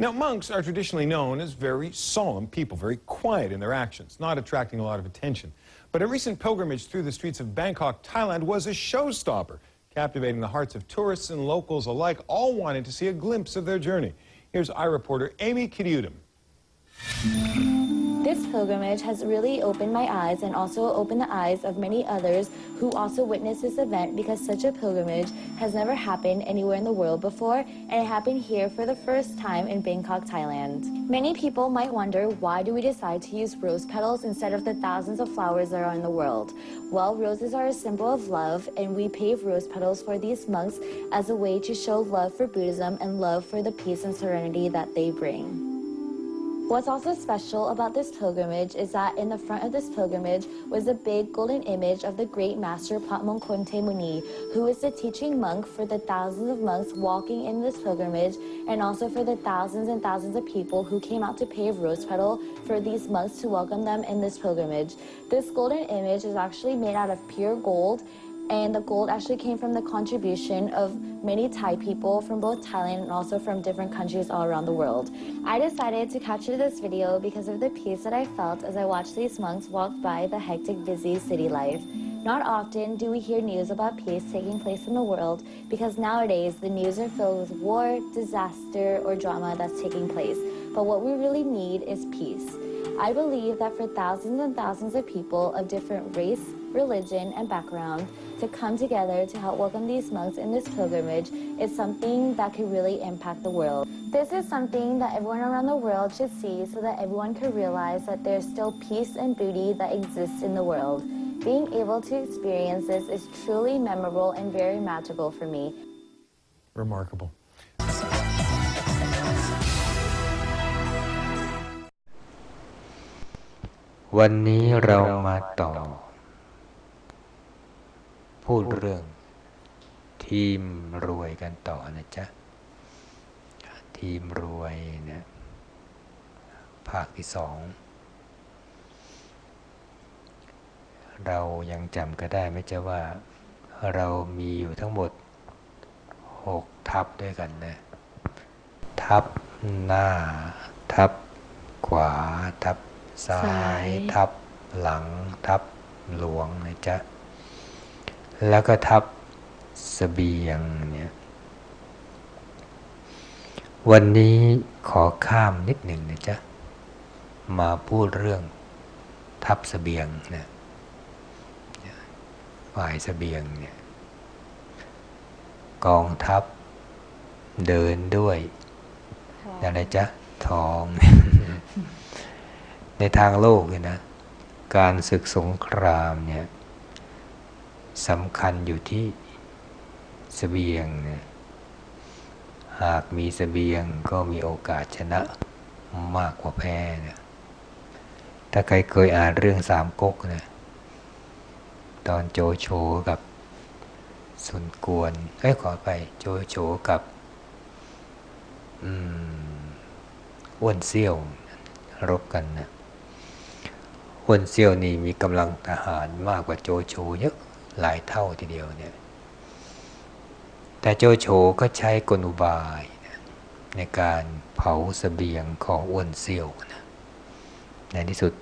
Now, monks are traditionally known as very solemn people, very quiet in their actions, not attracting a lot of attention. But a recent pilgrimage through the streets of Bangkok, Thailand was a showstopper, captivating the hearts of tourists and locals alike, all wanting to see a glimpse of their journey. Here's iReporter Amy Kidiudum. This pilgrimage has really opened my eyes and also opened the eyes of many others who also witnessed this event because such a pilgrimage has never happened anywhere in the world before and it happened here for the first time in Bangkok, Thailand. Many people might wonder why do we decide to use rose petals instead of the thousands of flowers that are in the world? Well, roses are a symbol of love and we pave rose petals for these monks as a way to show love for Buddhism and love for the peace and serenity that they bring. What's also special about this pilgrimage is that in the front of this pilgrimage was a big golden image of the great master Patmongkol Temuni, who is the teaching monk for the thousands of monks walking in this pilgrimage and also for the thousands and thousands of people who came out to pave rose petal for these monks to welcome them in this pilgrimage. This golden image is actually made out of pure gold and the gold actually came from the contribution of many Thai people from both Thailand and also from different countries all around the world. I decided to capture this video because of the peace that I felt as I watched these monks walk by the hectic, busy city life. Not often do we hear news about peace taking place in the world because nowadays the news are filled with war, disaster, or drama that's taking place. But what we really need is peace. I believe that for thousands and thousands of people of different race, religion, and background to come together to help welcome these monks in this pilgrimage is something that could really impact the world. This is something that everyone around the world should see so that everyone could realize that there's still peace and beauty that exists in the world. Being able to experience this is truly memorable and very magical for me. Remarkable. วันนี้เรามาต่อ พูดเรื่อง ทีมรวยกันต่อนะจ๊ะ ทีมรวยเนี่ยภาคที่สอง เรายังจำก็ได้ไหมจ๊ะว่า เรามีอยู่ทั้งหมดหกทับด้วยกันนะ ทับหน้า ทับขวา ทับซ้าซ้ายยทับหลัง ทับหลวงนะจ๊ะ แล้วก็ทับเสบียงเนี่ยวันนี้ขอข้ามนิดหนึ่งนะจ๊ะ มาพูดเรื่องทับเสบียงนะฝ่ายเสบียงเนี่ยกองทัพเดินด้วยอะไรจ๊ะทอง ในทางโลกเนี่ยนะ การศึกสงครามเนี่ย สำคัญอยู่ที่เสบียงนี่ยหากมีเสบียงก็มีโอกาสชนะมากกว่าแพ้นี่ยถ้าใครเคยอ่านเรื่องสามก๊กนะตอนโจโฉกับสุนกวนเอ้ยขอไปโจโฉกับอืมอ้วนเซี่ยวรบกันนะอ้วนเซี่ยวนี่มีกำลังทหารมากกว่าโจโฉเยอะ หลายเท่าทีเดียวเนี่ยแต่โจโฉก็ใช้กลอุบายนะในการเผาเสบียงของอ้วนเซียวนะในที่สุด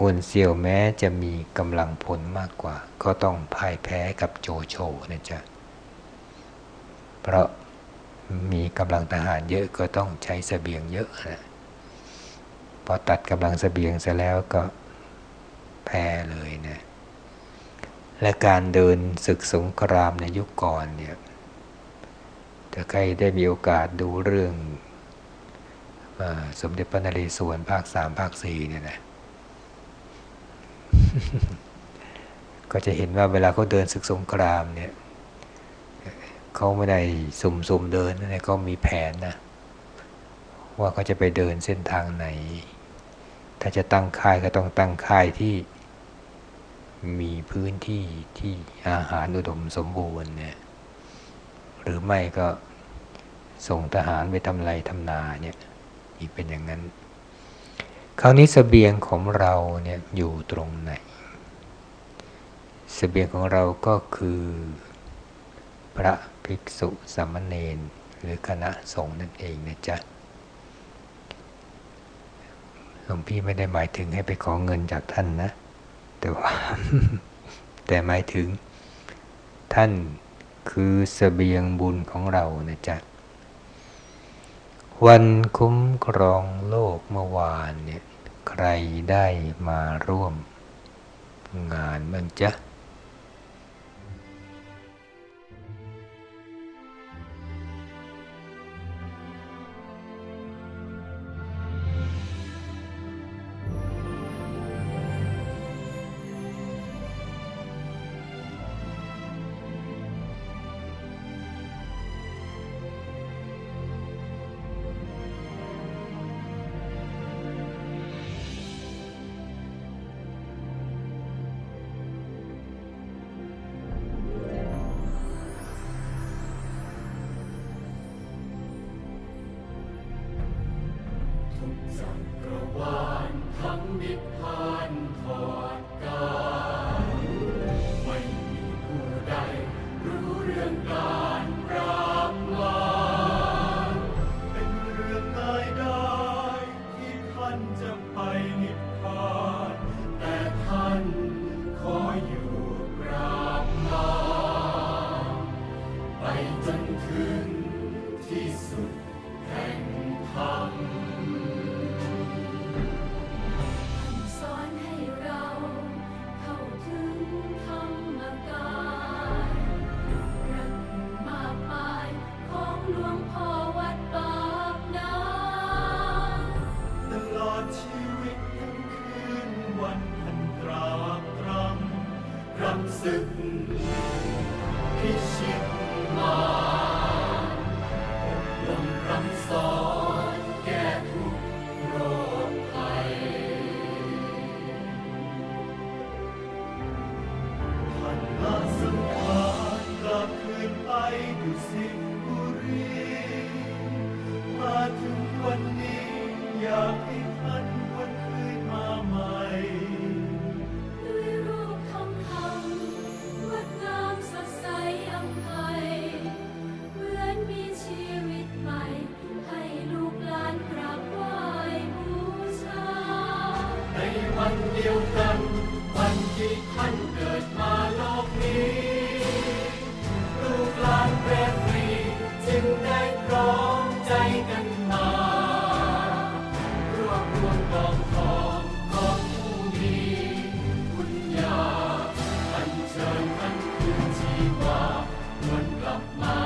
อ้วนเซียวแม้จะมีกำลังพลมากกว่า ก็ต้องพ่ายแพ้กับโจโฉนะจ๊ะเพราะมีกำลังทหารเยอะก็ต้องใช้เสบียงเยอะนะพอตัดกำลังเสบียงเสร็จแล้วก็แพ้เลยนะ และการเดินศึกสงครามในยุคก่อนเนี่ยถ้าใครได้มีโอกาสดูเรื่องอสมเด็จพระนเรศวรภาคสามภาคสี่เนี่ยนะก็จะเห็นว่าเวลาเขาเดินศึกสงครามเนี่ยเขาไม่ได้สุ่มๆเดินนะเขามีแผนนะว่าเขาจะไปเดินเส้นทางไหน ถ้าจะตั้งค่ายก็ต้องตั้งค่ายที่ มีพื้นที่ที่อาหารอุดมสมบูรณ์เนี่ยหรือไม่ก็ส่งทหารไปทำไรทำนาเนี่ยอีกเป็นอย่างนั้น คราวนี้สเสบียงของเราเนี่ยอยู่ตรงไหนสเสบียงของเราก็คือ พระภิกษุสามเณรหรือคณะสงฆ์นั่นเองนะจ๊ะหลวงพี่ไม่ได้หมายถึงให้ไปขอเงินจากท่านนะ แต่ว่าแต่หมายถึง ท่านคือเสบียงบุญของเรานะจ๊ะ วันคุ้มครองโลกเมื่อวานเนี่ย ใครได้มาร่วมงานบ้างจ๊ะ Brasil. my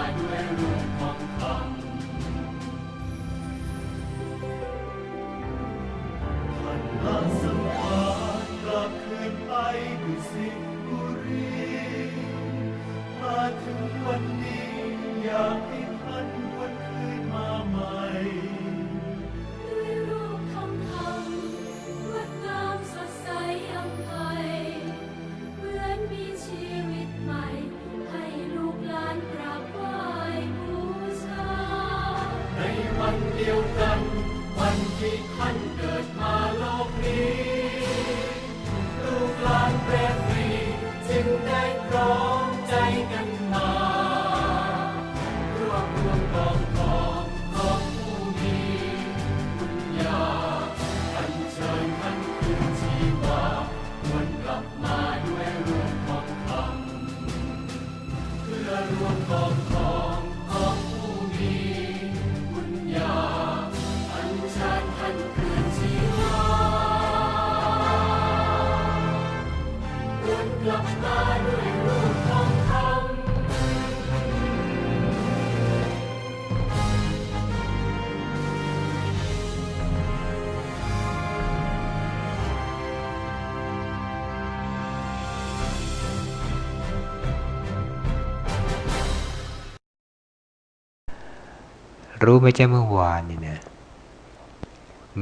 รู้ไม่ใช่เมื่อวานนี่นะ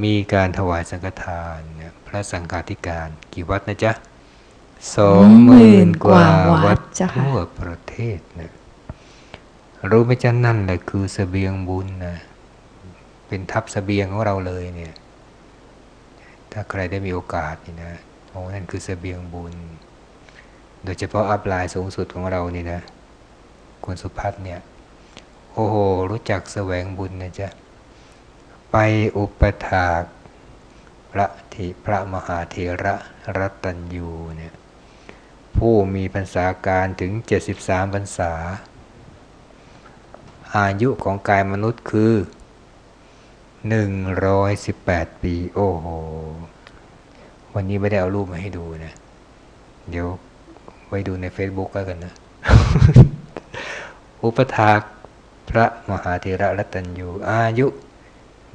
มีการถวายสังฆทานนะพระสังฆาธิการกี่วัดนะจ๊ะสองหมื่นกว่าวัดทั่วประเทศนะรู้ไหมจ๊ะนั่นแหละคือสเสบียงบุญนะเป็นทัพสเสบียงของเราเลยเนี่ย ถ้าใครได้มีโอกาสนี่นะโอ้นั่นคือสเสบียงบุญ โดยเฉพาะอัปลายสูงสุดของเรานี่นะคุณสุพัฒน์เนี่ย โอ้โห รู้จักแสวงบุญนะจ๊ะ ไปอุปถากพระทิพระมหาเถระรัตัญยูเนี่ยผู้มีพรรษาการถึง 73พรรษา อายุของกายมนุษย์คือ 118 ปี โอ้โห วันนี้ไม่ได้เอารูปมาให้ดูนะ เดี๋ยวไว้ดูใน Facebook แล้วกันนะ อุปถาก พระมหาเถระรัตตัญยูอายุ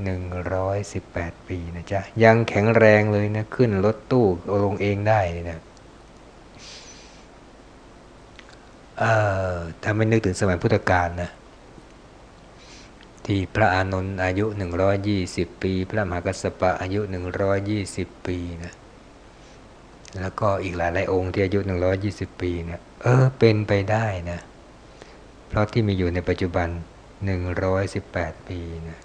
118 ปีนะจ๊ะ ยังแข็งแรงเลยนะ ขึ้นรถตู้ลงเองได้นะเอ่อถ้าไม่นึกถึงสมัยพุทธกาลนะที่พระอานนท์อายุ 120 ปี พระมหากัสสปะอายุ 120 ปีนะแล้วก็อีกหลายหลายองค์ที่อายุ 120 ปีเนี่ยเออเป็นไปได้นะ เพราะที่มีอยู่ในปัจจุบัน 118 ปีนะ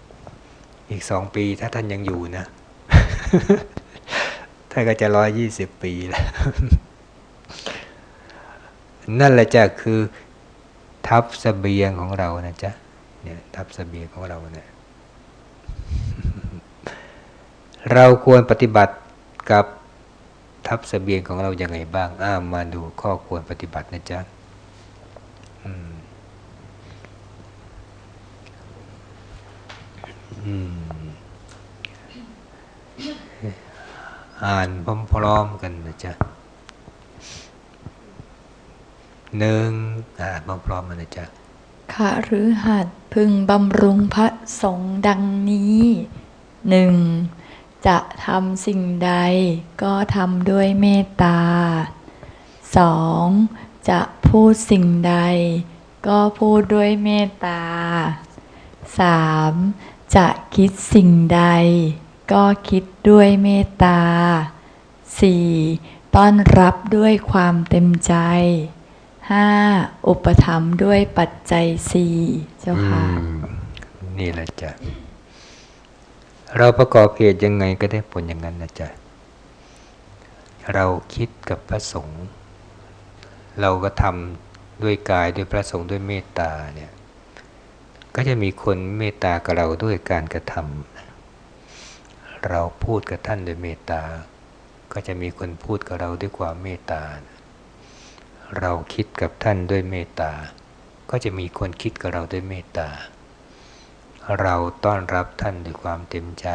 อีกสองปีถ้าท่านยังอยู่นะท่านก็จะ120ปีแล้ว นั่นแหละจ้ะคือทัพเสบียงของเรานะจ๊ะเนี่ยทัพเสบียงของเราเนี่ยเราควรปฏิบัติกับทัพเสบียงของเราอย่างไงบ้าง อ้ามาดูข้อควรปฏิบัตินะจ๊ะอืม อ่านพร้อมๆกันนะจ๊ะหนึ่งอ่านพร้อมๆกันนะจ๊ะขะหรือหัดพึงบำรุงพระสงฆ์ดังนี้หนึ่งจะทำสิ่งใดก็ทำด้วยเมตตาสองจะพูดสิ่งใดก็พูดด้วยเมตตาสาม จะคิดสิ่งใด ก็คิดด้วยเมตตาสี่ต้อนรับด้วยความเต็มใจห้าอุปถัมภ์ด้วยปัจจัยสี่เจ้าค่ะนี่แหละจ้ะเราประกอบเหตุยังไงก็ได้ผลอย่างนั้นนะจ๊ะเราคิดกับพระสงฆ์เราก็ทำด้วยกายด้วยพระสงฆ์ด้วยเมตตาเนี่ย ก็จะมีคนเมตตากับเราด้วยการกระทำเราพูดกับท่านด้วยเมตตา ก็จะมีคนพูดกับเราด้วยความเมตตา เราคิดกับท่านด้วยเมตตา ก็จะมีคนคิดกับเราด้วยเมตตา เราต้อนรับท่านด้วยความเต็มใจ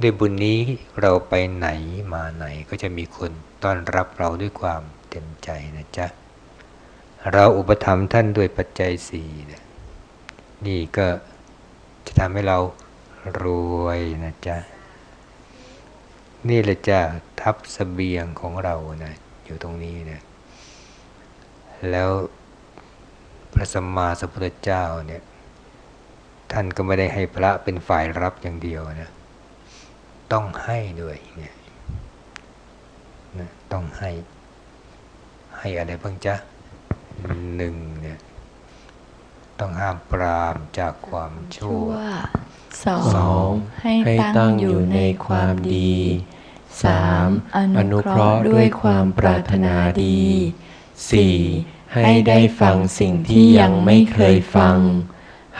ด้วยบุญนี้เราไปไหนมาไหนก็จะมีคนต้อนรับเราด้วยความเต็มใจนะจ๊ะ เราอุปถัมภ์ท่านด้วยปัจจัยสี่เนี่ย นี่ก็จะทำให้เรารวยนะจ๊ะ นี่แหละจ้ะทัพเสบียงของเรานะอยู่ตรงนี้นะแล้วพระสัมมาสัมพุทธเจ้าเนี่ยท่านก็ไม่ได้ให้พระเป็นฝ่ายรับอย่างเดียวนะต้องให้ด้วยเนี่ยนะต้องให้ให้อะไรบ้างจ๊ะหนึ่งเนี่ย ต้องห้ามปรามจากความชั่ชั่ววสอสองงให้ให้ตั้ตั้งงออยู่ยู่ในในคความวามดีดีสาม 3. ออนุนุเคเคราะราะห์ห์ด้ด้ววยยความมคาวปปรารารถถนานาดีดีสี่ 4. ให้ได้ฟังสิ่งที่ยังไม่เคยฟัง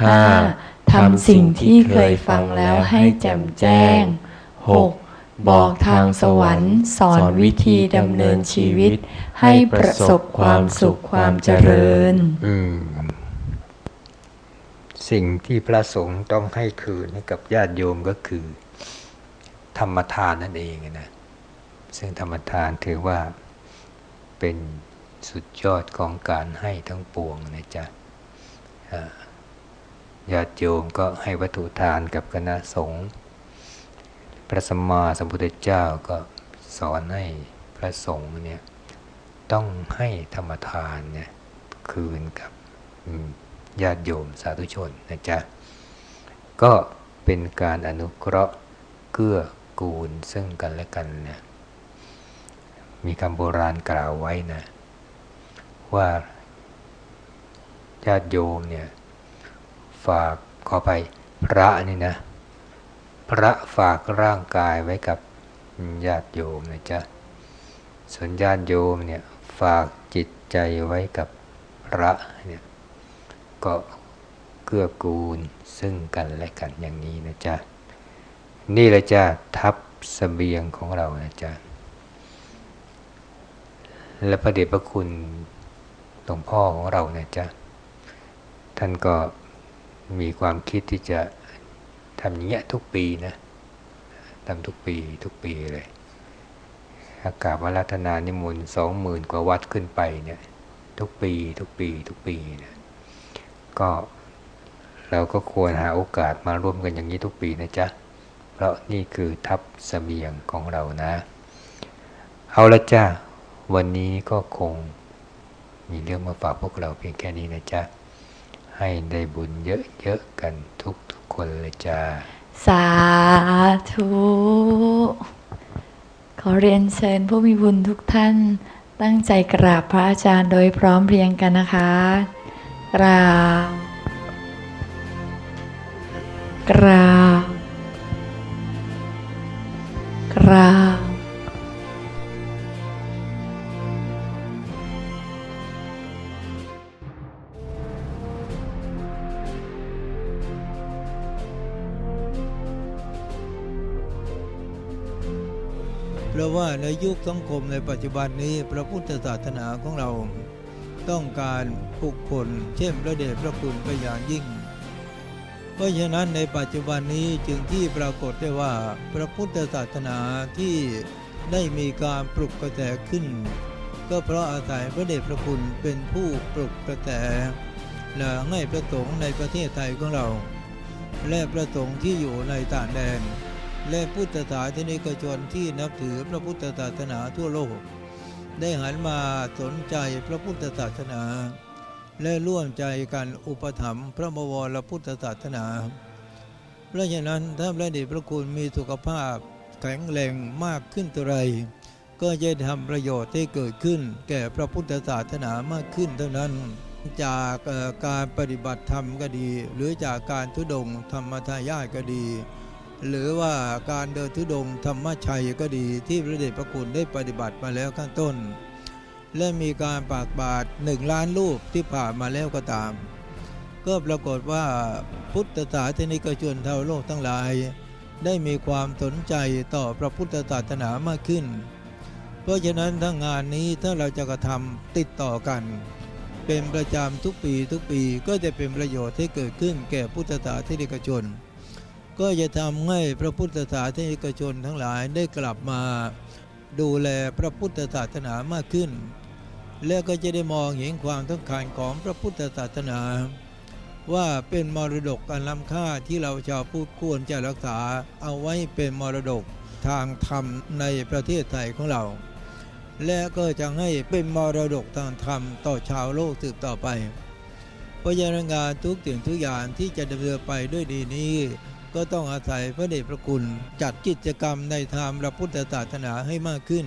ห้า 5. ทำสิ่งที่เคยฟังแล้วให้แจ่มแจ้งหก 6. บอกทางสวรรค์ สอนวิธีดำเนินชีวิต ให้ประสบความสุขความเจริญ อืม สิ่งที่พระสงฆ์ต้องให้คืนให้กับญาติโยมก็คือ ธรรมทานนั่นเองนะซึ่งธรรมทานถือว่าเป็นสุดยอดของการให้ทั้งปวงนะจ๊ะญาติโยมก็ให้วัตถุทานกับคณะสงฆ์พระสัมมาสัมพุทธเจ้าก็สอนให้พระสงฆ์เนี่ยต้องให้ธรรมทานเนี่ยคืนกับ ญาติโยมสาธุชนนะจ๊ะก็เป็นการอนุเคราะห์เกื้อกูลซึ่งกันและกันนะมีคำโบราณกล่าวไว้นะว่าญาติโยมเนี่ยฝากขอไปพระนี่นะ พระฝากร่างกายไว้กับญาติโยมนะจ๊ะส่วนญาติโยมเนี่ยฝากจิตใจไว้กับพระเนี่ย ก็เกื้อกูลซึ่งกันและกันอย่างนี้นะจ๊ะ นี่แหละจ้ะทับเสบียงของเรานะจ๊ะ และพระเดชพระคุณหลวงพ่อของเราเนี่ยจ้ะท่านก็มีความคิดที่จะทำอย่างเงี้ยทุกปีนะทำทุกปีทุกปีเลย อากาศวรัตนานิมนต์สองหมื่นกว่าวัดขึ้นไปเนี่ย ทุกปีทุกปีทุกปีเนี่ย ก็เราก็ควรหาโอกาสมาร่วมกันอย่างนี้ทุกปีนะจ๊ะ เพราะนี่คือทัพเสบียงของเรานะ เอาละจ้าวันนี้ก็คงมีเรื่องมาฝากพวกเราเพียงแค่นี้นะจ๊ะ ให้ได้บุญเยอะๆกันทุกทุกๆคนเลยจ้า สาธุ ขอเรียนเชิญผู้มีบุญทุกท่านตั้งใจกราบพระอาจารย์โดยพร้อมเพรียงกันนะคะ กราบกราบกราบเพราะว่าในยุคสังคมในปัจจุบันนี้พระพุทธศาสนาของเรา ต้องการบุคคลเช่นพระเดชพระคุณไปอย่างยิ่ง เพราะฉะนั้นในปัจจุบันนี้จึงที่ปรากฏได้ว่าพระพุทธศาสนาที่ได้มีการปลุกกระแสขึ้น ก็เพราะอาศัยพระเดชพระคุณเป็นผู้ปลุกกระแสและให้พระสงฆ์ในประเทศไทยของเรา และพระสงฆ์ที่อยู่ในต่างแดน และพุทธศาสนิกชนที่นับถือพระพุทธศาสนาทั่วโลก ได้หันมาสนใจพระพุทธศาสนา และร่วมใจกันอุปถัมภ์พระบวรพุทธศาสนา เพราะฉะนั้นถ้าพระเดชพระคุณมีสุขภาพแข็งแรงมากขึ้นเท่าไรก็จะทำประโยชน์ให้เกิดขึ้น แก่พระพุทธศาสนามากขึ้นเท่านั้น จากการปฏิบัติธรรมก็ดี หรือจากการทุดงธรรมทายาทก็ดี หรือว่าการเดินทุดงค์ธรรมชัยก็ดีที่พระเดชพระคุณได้ปฏิบัติมาแล้วข้างต้น และมีการปากบาทหนึ่งล้านรูปที่ผ่านมาแล้วก็ตาม ก็ปรากฏว่าพุทธศาสนิกชนชาวโลกทั้งหลาย ได้มีความสนใจต่อพระพุทธศาสนามากขึ้น เพราะฉะนั้นทั้งงานนี้ถ้าเราจะกระทำติดต่อกัน เป็นประจำทุกปีทุกปีก็จะเป็นประโยชน์ที่เกิดขึ้นแก่พุทธศาสนิกชน ก็จะทำให้พระพุทธศาสนิกชนทั้งหลายได้กลับมาดูแลพระพุทธศาสนามากขึ้น และก็จะได้มองเห็นความสำคัญของพระพุทธศาสนา ว่าเป็นมรดกอันล้ำค่าที่เราชาวพุทธควรจะรักษาเอาไว้เป็นมรดกทางธรรมในประเทศไทยของเรา และก็จะให้เป็นมรดกทางธรรมต่อชาวโลกสืบต่อไปเพราะฉะนั้นงานทุกสิ่งทุกอย่างที่จะดำเนินไปด้วยดีนี้ ก็ต้องอาศัยพระเดชพระคุณ จัดกิจกรรมในทางพระพุทธศาสนาให้มากขึ้น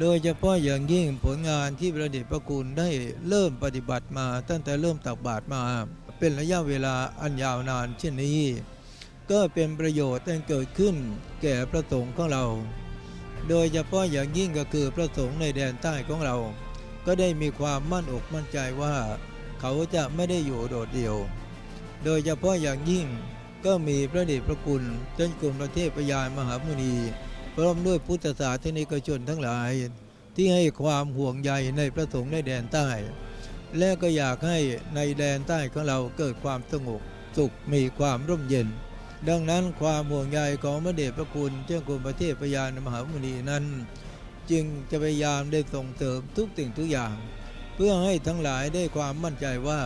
โดยเฉพาะอย่างยิ่งผลงานที่พระเดชพระคุณได้เริ่มปฏิบัติมาตั้งแต่เริ่มตักบาตรมา เป็นระยะเวลาอันยาวนานเช่นนี้ ก็เป็นประโยชน์ที่เกิดขึ้นแก่พระสงฆ์ของเรา โดยเฉพาะอย่างยิ่งก็คือพระสงฆ์ในแดนใต้ของเรา ก็ได้มีความมั่นอกมั่นใจว่า เขาจะไม่ได้อยู่โดดเดี่ยว โดยเฉพาะอย่างยิ่ง ก็มีพระเดชพระคุณเจ้ากรมประเทศพยานมหามุนี พร้อมด้วยพุทธศาสนิกชนทั้งหลาย ที่ให้ความห่วงใยในพระสงฆ์ในแดนใต้ และก็อยากให้ในแดนใต้ของเราเกิดความสงบสุขมีความร่มเย็น ดังนั้นความห่วงใยของพระเดชพระคุณเจ้ากรมประเทศพยานมหามุนีนั้น จึงจะพยายามได้ส่งเสริมทุกสิ่งทุกอย่าง เพื่อให้ทั้งหลายได้ความมั่นใจว่า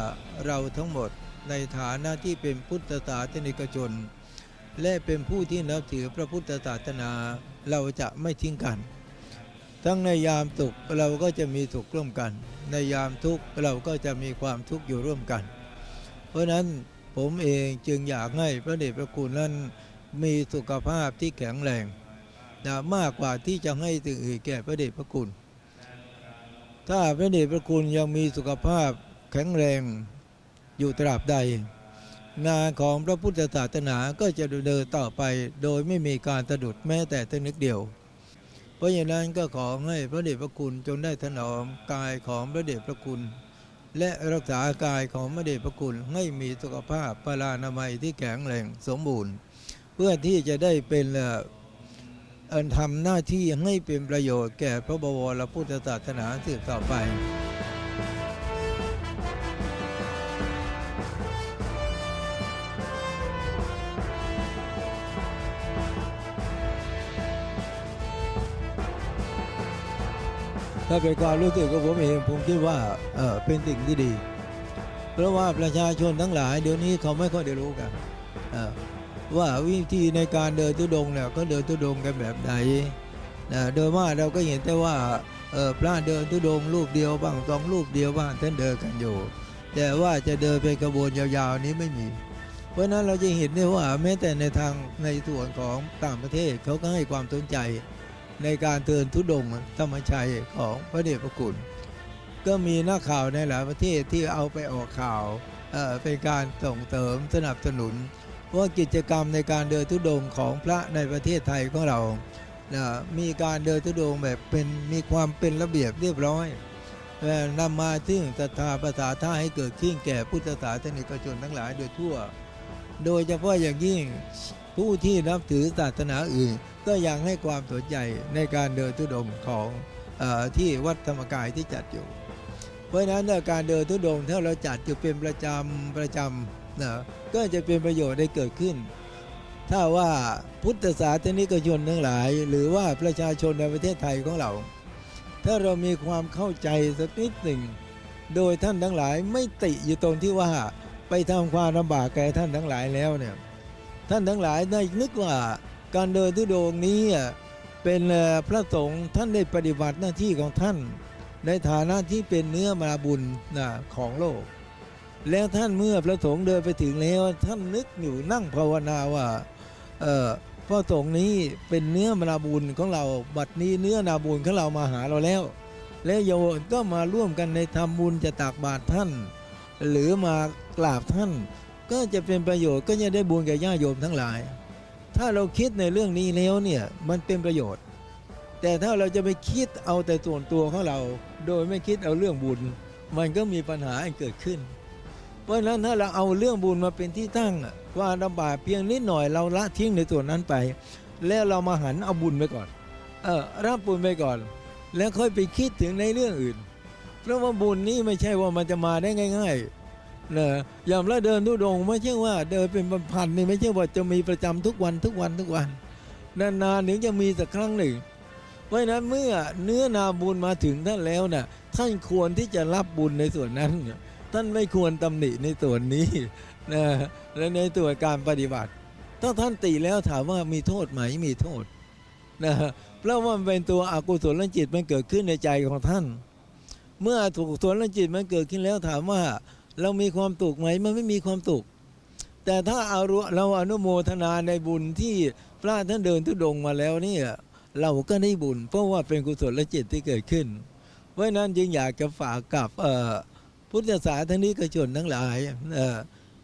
เราทั้งหมด ในฐานะที่เป็นพุทธศาสนิกชน และเป็นผู้ที่นับถือพระพุทธศาสนาเราจะไม่ทิ้งกัน ทั้งในยามสุขเราก็จะมีสุขร่วมกัน ในยามทุกข์เราก็จะมีความทุกข์อยู่ร่วมกัน เพราะนั้นผมเองจึงอยากให้พระเดชพระคุณนั้นมีสุขภาพที่แข็งแรงนะมากกว่าที่จะให้สิ่งอื่นแก่พระเดชพระคุณ ถ้าพระเดชพระคุณยังมีสุขภาพแข็งแรง อยู่ตราบใด งานของพระพุทธศาสนาก็จะดำเดินต่อไปโดยไม่มีการสะดุดแม้แต่แต่นิดเดียว เพราะฉะนั้นก็ขอให้พระเดชพระคุณจงได้ถนอมกายของพระเดชพระคุณ และรักษากายของพระเดชพระคุณให้มีสุขภาพพลานามัยที่แข็งแรงสมบูรณ์ เพื่อที่จะได้เป็นเอ่อเอ่อทำหน้าที่ให้เป็นประโยชน์แก่พระบวรพุทธศาสนาสืบต่อไป ถ้าเป็นความรู้สึกของผมเองผมคิดว่าเออเป็นสิ่งที่ดี เพราะว่าประชาชนทั้งหลายเดี๋ยวนี้เขาไม่ค่อยได้รู้กันว่าวิธีในการเดินทุดงเนี่ยก็เดินทุดงกันแบบไหนโดยว่าเราก็เห็นแต่ว่าพระเดินทุดงรูปเดียวบ้างสองรูปเดียวบ้างท่านเดินกันอยู่ แต่ว่าจะเดินเป็นกระบวนยาวๆนี้ไม่มี เพราะฉะนั้นเราจะเห็นได้ว่าแม้แต่ในทางในส่วนของต่างประเทศเขาก็ให้ความสนใจ ในการเดินทุดงค์ธรรมชัยของพระเดชพระคุณ ก็มีนักข่าวในหลายประเทศที่เอาไปออกข่าวเเป็นการส่งเสริมสนับสนุนว่ากิจกรรมในการเดินทุดงค์ของพระในประเทศไทยของเรานะมีการเดินทุดงค์แบบเป็นมีความเป็นระเบียบเรียบร้อยนำมาซึ่งศรัทธาภาษาท่าให้เกิดขึ้นแก่พุทธศาสนิกชนทั้งหลายโดยทั่ว โดยเฉพาะอย่างยิ่งผู้ที่นับถือศาสนาอื่น ก็ยังให้ความสนใจในการเดินทุดงของออที่วัดธรรมกายที่จัดอยู่ เพราะฉะนั้นการเดินทุดงถ้าเราจัดอยู่เป็นประจำประจำนะก็จะเป็นประโยชน์ได้เกิดขึ้น ถ้าว่าพุทธศาสนิกชนทั้งหลาย หรือว่าประชาชนในประเทศไทยของเรา ถ้าเรามีความเข้าใจสักนิดหนึ่ง โดยท่านทั้งหลายไม่ติอยู่ตรงที่ว่าไปทำความลำบากแก่ท่านทั้งหลายแล้วเนี่ยท่านทั้งหลายได้นึกว่า การเดินทุดงนี้เป็นพระสงฆ์ท่านได้ปฏิบัติหน้าที่ของท่าน ในฐานะที่เป็นเนื้อมาบุญนะของโลก แล้วท่านเมื่อพระสงฆ์เดินไปถึงแล้วท่านนึกอยู่นั่งภาวนาว่าเออพระสงฆ์นี้เป็นเนื้อมาบุญของเราบัดนี้เนื้อนาบุญของเรามาหาเราแล้ว แล้วโยมก็มาร่วมกันในทำบุญจะตักบาตรท่าน หรือมากราบท่าน ก็จะเป็นประโยชน์ก็จะได้บุญแก่ญาติโยมทั้งหลาย ถ้าเราคิดในเรื่องนี้แล้วเนี่ยมันเป็นประโยชน์ แต่ถ้าเราจะไปคิดเอาแต่ส่วนตัวของเรา โดยไม่คิดเอาเรื่องบุญ มันก็มีปัญหาเกิดขึ้น เพราะฉะนั้นถ้าเราเอาเรื่องบุญมาเป็นที่ตั้งอะความลำบากเพียงนิดหน่อยเราละทิ้งในส่วนนั้นไป แล้วเรามาหันเอาบุญไปก่อน เออรับบุญไปก่อน แล้วค่อยไปคิดถึงในเรื่องอื่น เพราะว่าบุญนี้ไม่ใช่ว่ามันจะมาได้ง่าย ๆ นะอย่างเรเดินทุดงไม่ใช่ว่าเดินเป็นพันๆนี่ไม่ใช่ว่าจะมีประจำทุกวันทุกวันทุกวันนานๆถึงจะมีสักครั้งหนึ่งเพราะนั้นเมื่อเนื้อนาบุญมาถึงท่านแล้วน่ะท่านควรที่จะรับบุญในส่วนนั้น ท่านไม่ควรตำหนิในส่วนนี้นะและในตัวการปฏิบัติ ถ้าท่านติแล้วถามว่ามีโทษไหมมีโทษนะเพราะว่ามันเป็นตัวอกุศลจิตมันเกิดขึ้นในใจของท่าน เมื่อถูกกุศลจิตมันเกิดขึ้นแล้วถามว่า เรามีความตุกไหมมันไม่มีความตุก แต่ถ้าเอาเราอนุโมทนาในบุญที่พระท่านเดินทุดงมาแล้วเนี่ยเราก็ได้บุญ เพราะว่าเป็นกุศลจิตที่เกิดขึ้น เพราะนั้นจึงอยากจะฝากกับพุทธศาสนิกชนทั้งหลาย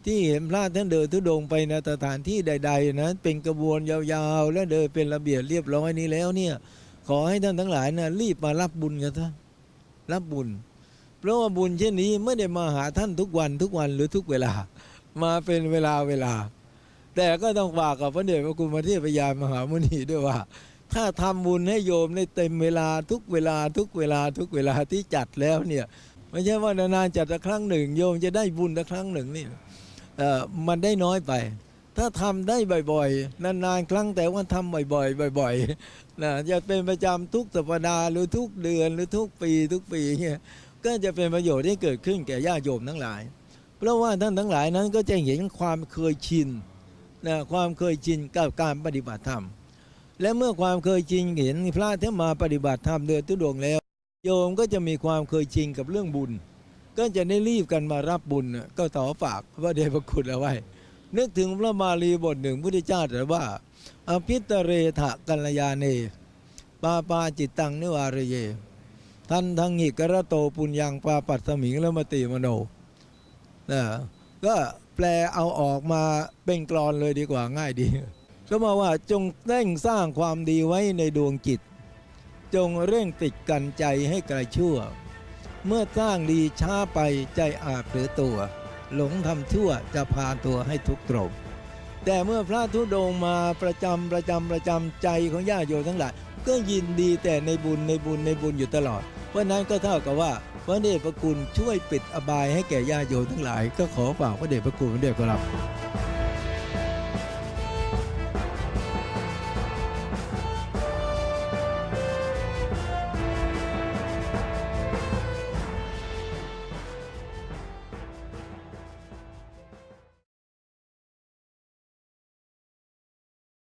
ที่เห็นพระท่านเดินทุดงไปในสถานที่ใด ๆ นะเป็นกระบวนยาวๆ และเดินเป็นระเบียบเรียบร้อยนี้แล้วเนี่ยขอให้ท่านทั้งหลายนะรีบมารับบุญกันท่านรับบุญ เพราะว่าบุญเช่นนี้ไม่ได้มาหาท่านทุกวันทุกวันหรือทุกเวลา มาเป็นเวลาเวลา แต่ก็ต้องฝากกับพระเดชพระคุณพระเทพยามหามุนีด้วยว่า ถ้าทำบุญให้โยมในเต็มเวลาทุกเวลาทุกเวลาทุกเวลาที่จัดแล้วเนี่ยไม่ใช่ว่านานๆจัดครั้งหนึ่ง โยมจะได้บุญครั้งหนึ่งนี่มันได้น้อยไป ถ้าทำได้บ่อยๆ นานๆ ครั้งแต่ว่าทำบ่อยๆ บ่อยๆนะจะเป็นประจำทุกสัปดาห์หรือทุกเดือนหรือทุกปีทุกปีเงี้ย ก็จะเป็นประโยชน์ที่เกิดขึ้นแก่ญาติโยมทั้งหลาย เพราะว่าท่านทั้งหลายนั้นก็จะเห็นความเคยชินนะความเคยชินกับการปฏิบัติธรรม และเมื่อความเคยชินเห็นพระที่มาปฏิบัติธรรมเดินทุดงแล้ว โยมก็จะมีความเคยชินกับเรื่องบุญ ก็จะได้รีบกันมารับบุญก็ต่อฝากพระเดชพระคุณเอาไว้ นึกถึงพระมาลีบทหนึ่งพุทธเจ้าตรัสว่า อภิตเรถะกัลยาเน ปาปาจิตตังนิวารเย ทันทั้งหิกระโตปุญญังปาปัตสมิงและมติมโนนะก็แปลเอาออกมาเป็นกรอนเลยดีกว่าง่ายดี ก็มาว่าจงเร่งสร้างความดีไว้ในดวงจิต จงเร่งติดกันใจให้ไกลชั่ว เมื่อสร้างดีช้าไปใจอาจหรือตัว หลงทำชั่วจะพาตัวให้ทุกข์ตรมแต่เมื่อพระธุดงค์มาประจำประจำประจำใจของญาติโยมทั้งหลายก็ยินดีแต่ในบุญในบุญในบุญอยู่ตลอด เพราะนั้นก็เท่ากับว่าพระเดชพระคุณช่วยปิดอบายให้แก่ญาติโยมทั้งหลาย ก็ขอฝากพระเดชพระคุณพระเดชขอรับ